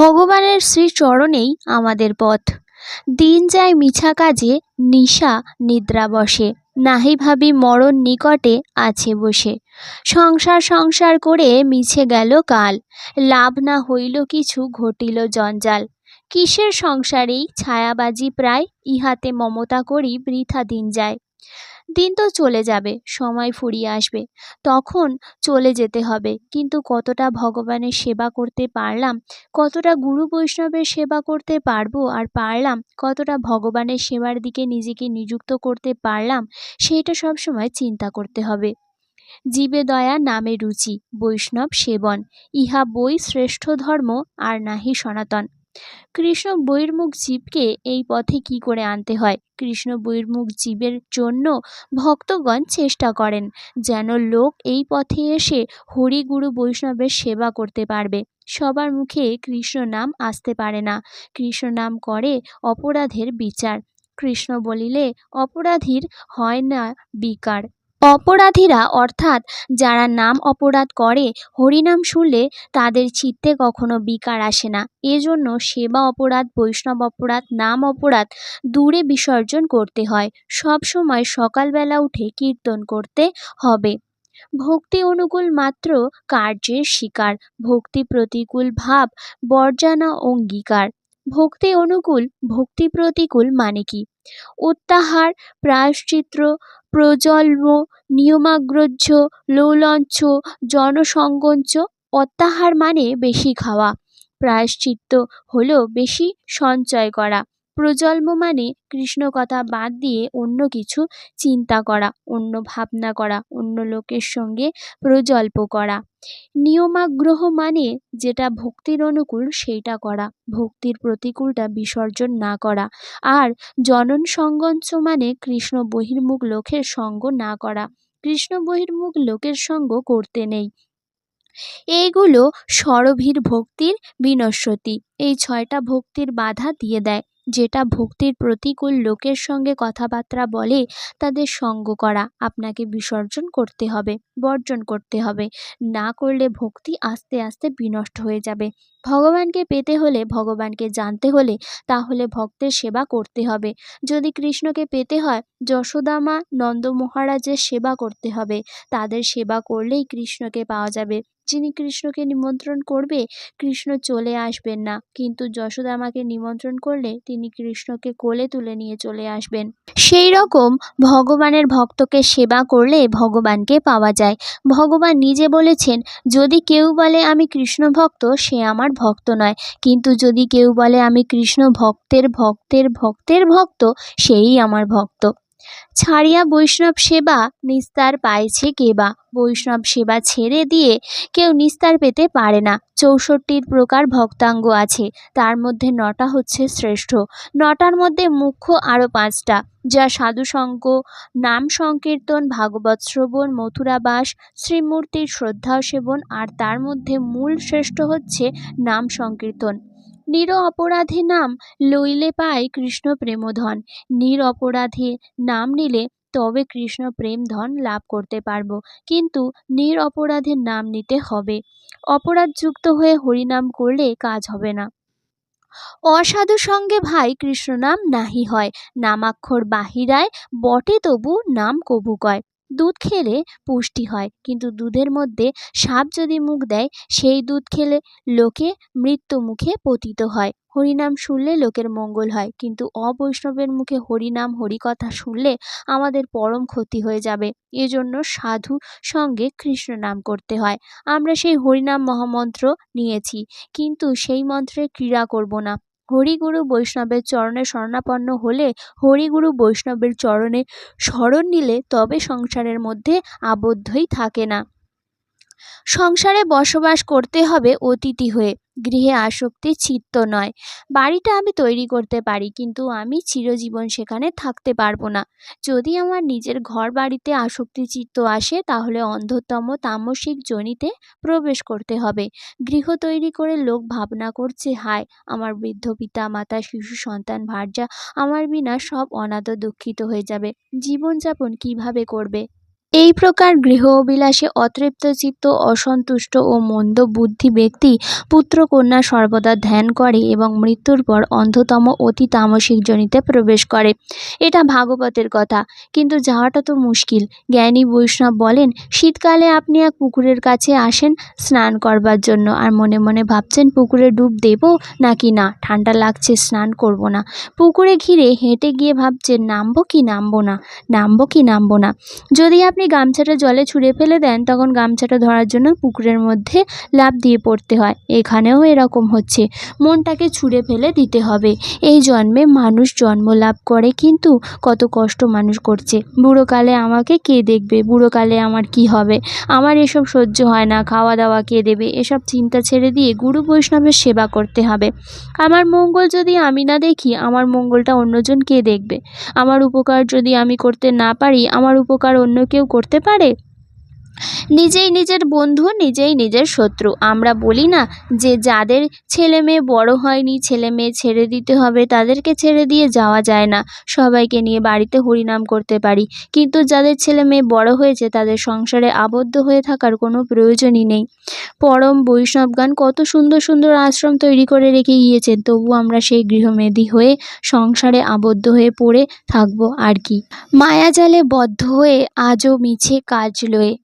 ভগবানের শ্রীচরণেই আমাদের পথ। দিন যায় মিছা কাজে, নিশা, নিদ্রা বসে। নাহি ভাবি মরণ নিকটে আছে বসে। সংসার সংসার করে মিছে গেল কাল। লাভ না হইল কিছু, ঘটিল জঞ্জাল। কিসের সংসারেই ছায়াবাজি প্রায়, ইহাতে মমতা করি বৃথা দিন যায়। দিন তো চলে যাবে, সময় ফুরিয়ে আসবে। তখন চলে যেতে হবে। কিন্তু কতটা ভগবানের সেবা করতে পারলাম, কতটা গুরু বৈষ্ণবের সেবা করতে পারব আর পারলাম, কতটা ভগবানের সেবার দিকে নিজেকে নিযুক্ত করতে পারলাম সেইটা সবসময় চিন্তা করতে হবে। জীবে দয়া নামে রুচি, বৈষ্ণব সেবন, ইহা বই শ্রেষ্ঠ ধর্ম আর নাহি সনাতন। কৃষ্ণ বহির্মুখ জীবকে এই পথে কি করে আনতে হয়? কৃষ্ণ বহির্মুখ জীবের জন্য ভক্তগণ চেষ্টা করেন যেন লোক এই পথে এসে হরি গুরু বৈষ্ণবের সেবা করতে পারবে। সবার মুখে কৃষ্ণ নাম আসতে পারে না। কৃষ্ণ নাম করে অপরাধের বিচার। কৃষ্ণ বলিলে, অপরাধীর হয় না বিকার। অপরাধীরা অর্থাৎ যারা নাম অপরাধ করে, হরিনাম শুনলে তাদের চিত্তে কখনো বিকার আসে না। এজন্য সেবা অপরাধ, বৈষ্ণব অপরাধ, নাম অপরাধ দূরে বিসর্জন করতে হয়। সব সময় সকালবেলা উঠে কীর্তন করতে হবে। ভক্তি অনুকূল মাত্র কার্যের শিকার। ভক্তি প্রতিকূল ভাব, বর্জানা অঙ্গীকার। ভক্তি অনুকূল, ভক্তি প্রতিকূল মানে কি? উত্তাহার প্রায়শ্চিত্র প্রজন্ম নিয়মাগ্রহ্য লৌলঞ্চ জনসংগঞ্চ অত্যাহার মানে বেশি খাওয়া। প্রায়শ্চিত্ত হলো বেশি সঞ্চয় করা। প্রজন্ম মানে কৃষ্ণ কথা বাদ দিয়ে অন্য কিছু চিন্তা করা, অন্য ভাবনা করা, অন্য লোকের সঙ্গে প্রজল্প করা। নিয়মাগ্রহ মানে যেটা ভক্তির অনুকূল সেইটা করা, ভক্তির প্রতিকূলটা বিসর্জন না করা। আর জনন সঙ্গঞ্চ মানে কৃষ্ণ বহির্মুখ লোকের সঙ্গ না করা, কৃষ্ণ বহির্মুখ লোকের সঙ্গ করতে নেই। এইগুলো সরভীর ভক্তির বিনশ্বতী, এই ছয়টা ভক্তির বাধা দিয়ে দেয়। যেটা ভক্তির প্রতিকূল লোকের সঙ্গে কথাবার্তা বলে তাদের সঙ্গ করা, আপনাকে বিসর্জন করতে হবে, বর্জন করতে হবে। না করলে ভক্তি আস্তে আস্তে বিনষ্ট হয়ে যাবে। ভগবানকে পেতে হলে, ভগবানকে জানতে হলে তাহলে ভক্তের সেবা করতে হবে। যদি কৃষ্ণকে পেতে হয় যশোদামা নন্দ মহারাজের সেবা করতে হবে। তাদের সেবা করলেই কৃষ্ণকে পাওয়া যাবে। যিনি কৃষ্ণকে নিমন্ত্রণ করবে, কৃষ্ণ চলে আসবেন না। কিন্তু যশোদামাকে নিমন্ত্রণ করলে তিনি কৃষ্ণকে কোলে তুলে নিয়ে চলে আসবেন। সেই রকম ভগবানের ভক্তকে সেবা করলে ভগবানকে পাওয়া যায়। ভগবান নিজে বলেছেন, যদি কেউ বলে আমি কৃষ্ণ ভক্ত, সে আমার ভক্ত নয়। কিন্তু যদি কেউ বলে আমি কৃষ্ণ ভক্তের ভক্তের ভক্তের ভক্ত, সেই আমার ভক্ত। ছাড়িয়া বৈষ্ণব সেবা নিস্তার পাইছে কেবা বৈষ্ণব সেবা ছেড়ে দিয়ে কেউ নিস্তার পেতে পারে না। চৌষট্টির প্রকার ভক্তাঙ্গ আছে, তার মধ্যে নটা হচ্ছে শ্রেষ্ঠ। নটার মধ্যে মুখ্য আরও পাঁচটা, যা সাধুসঙ্গ, নাম সংকীর্তন, ভাগবত শ্রবণ মথুরাবাস শ্রীমূর্তির শ্রদ্ধা সেবন আর তার মধ্যে মূল শ্রেষ্ঠ হচ্ছে নাম সংকীর্তন। নির অপরাধে নাম লইলে পায় কৃষ্ণ প্রেমধন। নির অপরাধে নাম নিলে তবে কৃষ্ণ প্রেম ধন লাভ করতে পারব। কিন্তু নির অপরাধের নাম নিতে হবে। অপরাধযুক্ত হয়ে হরিনাম করলে কাজ হবে না। অসাধু সঙ্গে ভাই কৃষ্ণ নাম নাহি হয়। নামাক্ষর বাহিরায় বটে তবু নাম কবু কয়। দুধ খেলে পুষ্টি হয়। কিন্তু দুধের মধ্যে সাপ যদি মুখ দেয়, সেই দুধ খেলে লোকে মৃত্যু মুখে পতিত হয়। হরিনাম শুনলে লোকের মঙ্গল হয়। কিন্তু অবৈষ্ণবের মুখে হরিনাম, হরিকথা শুনলে আমাদের পরম ক্ষতি হয়ে যাবে। এজন্য সাধু সঙ্গে কৃষ্ণ নাম করতে হয়। আমরা সেই হরিনাম মহামন্ত্র নিয়েছি, কিন্তু সেই মন্ত্রে ক্রীড়া করব না। হরিগুরু বৈষ্ণবের চরণে শরণাপন্ন হলে হরিগুরু বৈষ্ণবের চরণে শরণ নিলে তবে সংসারের মধ্যে আবদ্ধই থাকে না। সংসারে বসবাস করতে হবে অতিথি হয়ে। গৃহে আসক্তি চিত্ত নয়। বাড়িটা আমি তৈরি করতে পারি, কিন্তু আমি চিরজীবন সেখানে থাকতে পারব না। যদি আমার নিজের ঘর বাড়িতে আসক্তি চিত্ত আসে, তাহলে অন্ধতম তামসিক জনিতে প্রবেশ করতে হবে। গৃহ তৈরি করে লোক ভাবনা করছে, হায়, আমার বৃদ্ধ পিতা, মাতা, শিশু, সন্তান, ভার্যা, আমার বিনা সব অনাথ দুঃখিত হয়ে যাবে। জীবনযাপন কীভাবে করবে? এই প্রকার গৃহ অবিলাসে অতৃপ্ত চিত্ত অসন্তুষ্ট ও মন্দ বুদ্ধি ব্যক্তি পুত্রকন্যা সর্বদা ধ্যান করে এবং মৃত্যুর পর অন্ধতম অতি তামসিক জনিতে প্রবেশ করে। এটা ভাগবতের কথা। কিন্তু যাওয়াটা তো মুশকিল। জ্ঞানী বৈষ্ণব বলেন, শীতকালে আপনি এক পুকুরের কাছে আসেন স্নান করবার জন্য আর মনে মনে ভাবছেন পুকুরে ডুব দেব নাকি না? ঠান্ডা লাগছে, স্নান করব না। পুকুরে ঘিরে হেঁটে গিয়ে ভাবছেন, নামবো কি নামবো না? নামবো কি নামবো না? যদি আপনি গামছাটা জলে ছুঁড়ে ফেলে দেন, তখন গামছাটা ধরার জন্য পুকুরের মধ্যে লাফ দিয়ে পড়তে হয়। এখানেও এরকম হচ্ছে। মনটাকে ছুঁড়ে ফেলে দিতে হবে। এই জন্মে মানুষ জন্ম লাভ করে, কিন্তু কত কষ্ট মানুষ করছে। বুড়োকালে আমাকে কে দেখবে? বুড়োকালে আমার কি হবে? আমার এসব সহ্য হয় না খাওয়া দাওয়া কে দেবে? এসব চিন্তা ছেড়ে দিয়ে গুরু বৈষ্ণবের সেবা করতে হবে। আমার মঙ্গল যদি আমি না দেখি, আমার মঙ্গলটা অন্যজন কে দেখবে? আমার উপকার যদি আমি করতে না পারি, আমার উপকার অন্য কেউ করতে পারে? নিজেই নিজের বন্ধু, নিজেই নিজের শত্রু। আমরা বলি না যে যাদের ছেলে মেয়ে বড় হয়নি, ছেলে মেয়ে ছেড়ে দিতে হবে, তাদেরকে ছেড়ে দিয়ে যাওয়া যায় না। সবাইকে নিয়ে বাড়িতে হরিনাম করতে পারি। কিন্তু যাদের ছেলে মেয়ে বড় হয়েছে, তাদের সংসারে আবদ্ধ হয়ে থাকার কোনো প্রয়োজনই নেই। পরম বৈষ্ণবগান কত সুন্দর সুন্দর আশ্রম তৈরি করে রেখে গিয়েছেন। তবু আমরা সেই গৃহমেধি হয়ে, সংসারে আবদ্ধ হয়ে পড়ে থাকব আর কি। মায়াজালে বদ্ধ হয়ে আজও মিছে কাজ লয়ে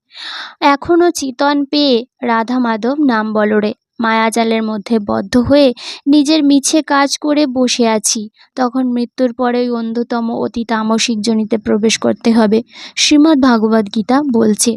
এখনও চিতন পেয়ে রাধা মাধব নাম বলরে মায়াজালের মধ্যে বদ্ধ হয়ে নিজের মিছে কাজ করে বসে আছি। তখন মৃত্যুর পরে অন্ধতম অতি তামসিক জনিতে প্রবেশ করতে হবে। শ্রীমদ্ ভাগবত গীতা বলছে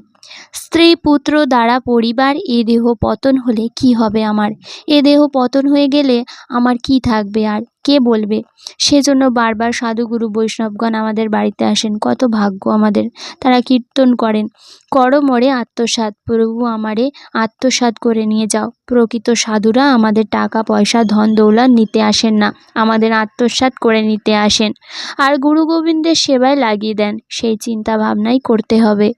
স্ত্রী পুত্র দ্বারা পরিবার, এ দেহ পতন হলে কি হবে আমার? এ দেহ পতন হয়ে গেলে আমার কি থাকবে আর? কে বলবে? সেজন্য বারবার সাধুগুরু বৈষ্ণবগণ আমাদের বাড়িতে আসেন। কত ভাগ্য আমাদের। তারা কীর্তন করেন। করো মরে আত্মসাৎ। প্রভু আমারে আত্মসাৎ করে নিয়ে যাও। প্রকৃত সাধুরা আমাদের টাকা, পয়সা, ধন, দৌলত নিতে আসেন না। আমাদের আত্মসাৎ করে নিতে আসেন। আর গুরু গোবিন্দের সেবায় লাগিয়ে দেন। সেই চিন্তা ভাবনাই করতে হবে।